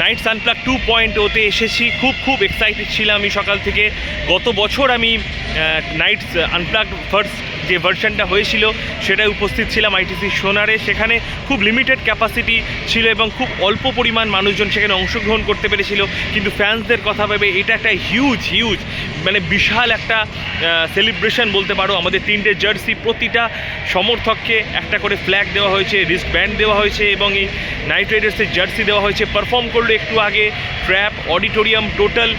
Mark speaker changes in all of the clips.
Speaker 1: Night সানপ্লাক two point ওতে এসেছি। খুব খুব এক্সাইটেড ছিলাম আমি সকাল থেকে। গত বছর আমি নাইট আনপ্লাক ফার্স্ট যে ভার্সনটা হয়েছিল সেটাই উপস্থিত ছিলাম আইটিসি সোনারে। সেখানে খুব লিমিটেড ক্যাপাসিটি ছিল এবং খুব অল্প পরিমাণ মানুষজন সেখানে অংশগ্রহণ করতে পেরেছিল। কিন্তু ফ্যান্সদের কথা ভেবে এটা একটা হিউজ হিউজ মানে বিশাল একটা সেলিব্রেশন বলতে পারো, আমাদের তিনটে জার্সি প্রতিটা সমর্থককে একটা করে ফ্ল্যাগ দেওয়া হয়েছে রিস্ট ব্যান্ড দেওয়া হয়েছে এবং এই নাইট রাইডার্সের জার্সি দেওয়া হয়েছে। পারফর্ম করল একটু আগে ট্র্যাপ অডিটোরিয়াম টোটাল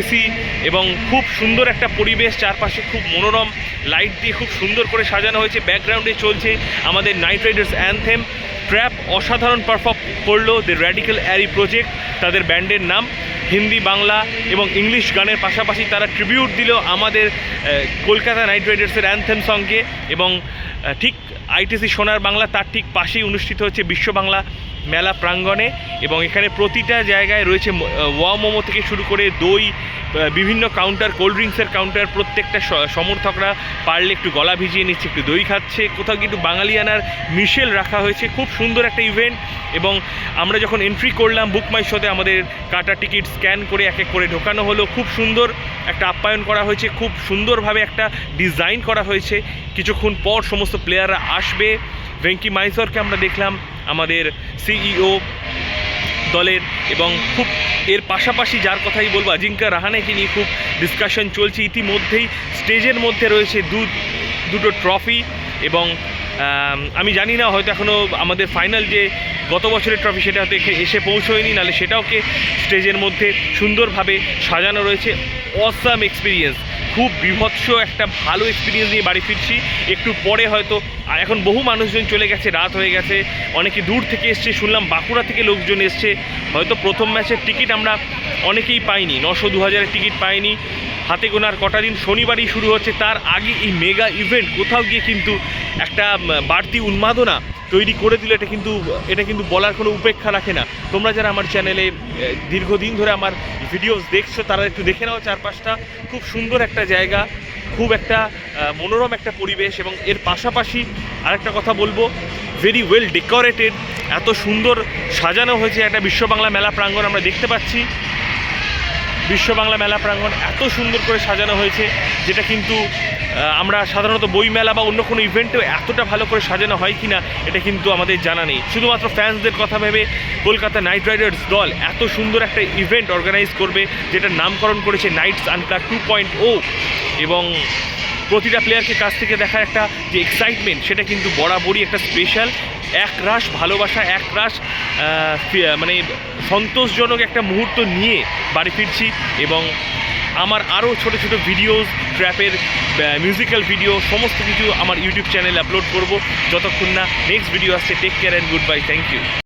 Speaker 1: এসি এবং খুব সুন্দর একটা পরিবেশ, চারপাশে খুব মনোরম লাইট দিয়ে খুব সুন্দর করে সাজানো হয়েছে। ব্যাকগ্রাউন্ডে চলছে আমাদের নাইট রাইডার্স অ্যানথেম ট্র্যাপ অসাধারণ পারফর্ম করল দ্য র্যাডিক্যাল অ্যারি প্রজেক্ট তাদের ব্যান্ডের নাম। হিন্দি, বাংলা এবং ইংলিশ গানের পাশাপাশি তারা ট্রিবিউট দিল আমাদের কলকাতা নাইট রাইডার্সের অ্যান্থেম সঙ্গে এবং ঠিক আইটিসি সোনার বাংলা, তার ঠিক পাশেই অনুষ্ঠিত হচ্ছে বিশ্ব বাংলা মেলা প্রাঙ্গণে এবং এখানে প্রতিটা জায়গায় রয়েছে ওয়া মোমো থেকে শুরু করে দই বিভিন্ন কাউন্টার কোল্ড ড্রিঙ্কসের কাউন্টার প্রত্যেকটা সমর্থকরা পারলে একটু গলা ভিজিয়ে নিচ্ছে, একটু দই খাচ্ছে। কোথাও কিন্তু বাঙালিয়ানার মিশেল রাখা হয়েছে, খুব সুন্দর একটা ইভেন্ট এবং আমরা যখন এন্ট্রি করলাম বুক মাই শোতে আমাদের কাটা টিকিট স্ক্যান করে এক এক করে ঢোকানো হলো। খুব সুন্দর একটা আপ্যায়ন করা হয়েছে, খুব সুন্দরভাবে একটা ডিজাইন করা হয়েছে। কিছুক্ষণ পর সমস্ত প্লেয়াররা আসবে। ভেঙ্কি মাইসরকে আমরা দেখলাম, আমাদের সিইও দলের এবং খুব এর পাশাপাশি যার কথাই বলব আজিঙ্কা রাহানেকে নিয়ে খুব ডিসকাশন চলছে। ইতিমধ্যেই স্টেজের মধ্যে রয়েছে দু, দুটো ট্রফি এবং, আমি জানি না, হয়তো এখনও আমাদের ফাইনাল যে গত বছরের ট্রফি সেটা হয়তো এসে পৌঁছয়নি, নাহলে সেটাওকে স্টেজের মধ্যে সুন্দরভাবে সাজানো রয়েছে। অসাম এক্সপিরিয়েন্স খুব বিভৎস একটা ভালো এক্সপিরিয়েন্স নিয়ে বাড়ি ফিরছি। একটু পরে হয়তো, আর এখন বহু মানুষজন চলে গেছে, রাত হয়ে গেছে, অনেকে দূর থেকে এসছে, শুনলাম বাঁকুড়া থেকে লোকজন এসছে। হয়তো প্রথম ম্যাচের টিকিট আমরা অনেকেই পাইনি, নশো দু হাজারের টিকিট পাইনি। হাতে গোনার কটা দিন শনিবারই শুরু হচ্ছে, তার আগে এই মেগা ইভেন্ট কোথাও গিয়ে কিন্তু একটা বাড়তি উন্মাদনা তৈরি করে দিলে এটা কিন্তু এটা কিন্তু বলার কোনো উপেক্ষা রাখে না। তোমরা যারা আমার চ্যানেলে দীর্ঘদিন ধরে আমার ভিডিওস দেখছ, তারা একটু দেখে নাও চারপাশটা। খুব সুন্দর একটা জায়গা, খুব একটা মনোরম একটা পরিবেশ এবং এর পাশাপাশি আরেকটা কথা বলব ভেরি ওয়েল ডেকোরেটেড এত সুন্দর সাজানো হয়েছে একটা বিশ্ব বাংলা মেলা প্রাঙ্গণ আমরা দেখতে পাচ্ছি। বিশ্ব বাংলা মেলা প্রাঙ্গণ এত সুন্দর করে সাজানো হয়েছে, যেটা কিন্তু আমরা সাধারণত বই মেলা বা অন্য কোনো ইভেন্টেও এতটা ভালো করে সাজানো হয় কি না এটা কিন্তু আমাদের জানা নেই। শুধুমাত্র ফ্যান্সদের কথা ভেবে কলকাতা নাইট রাইডার্স দল এত সুন্দর একটা ইভেন্ট অর্গানাইজ করবে যেটা নামকরণ করেছে নাইটস আনকা টু পয়েন্ট ও এবং প্রতিটা প্লেয়ারকে কাছ থেকে দেখা একটা যে এক্সাইটমেন্ট সেটা কিন্তু বরাবরই একটা স্পেশাল এক রাশ ভালোবাসা এক রাশ মানে সন্তোষজনক একটা মুহূর্ত নিয়ে বাড়ি ফিরছি এবং আমার আরও ছোট ছোট ভিডিওস ট্র্যাপের মিউজিক্যাল ভিডিও সমস্ত কিছু আমার ইউটিউব চ্যানেলে আপলোড করব। যতক্ষণ না নেক্সট ভিডিও আসছে take care and good bye thank you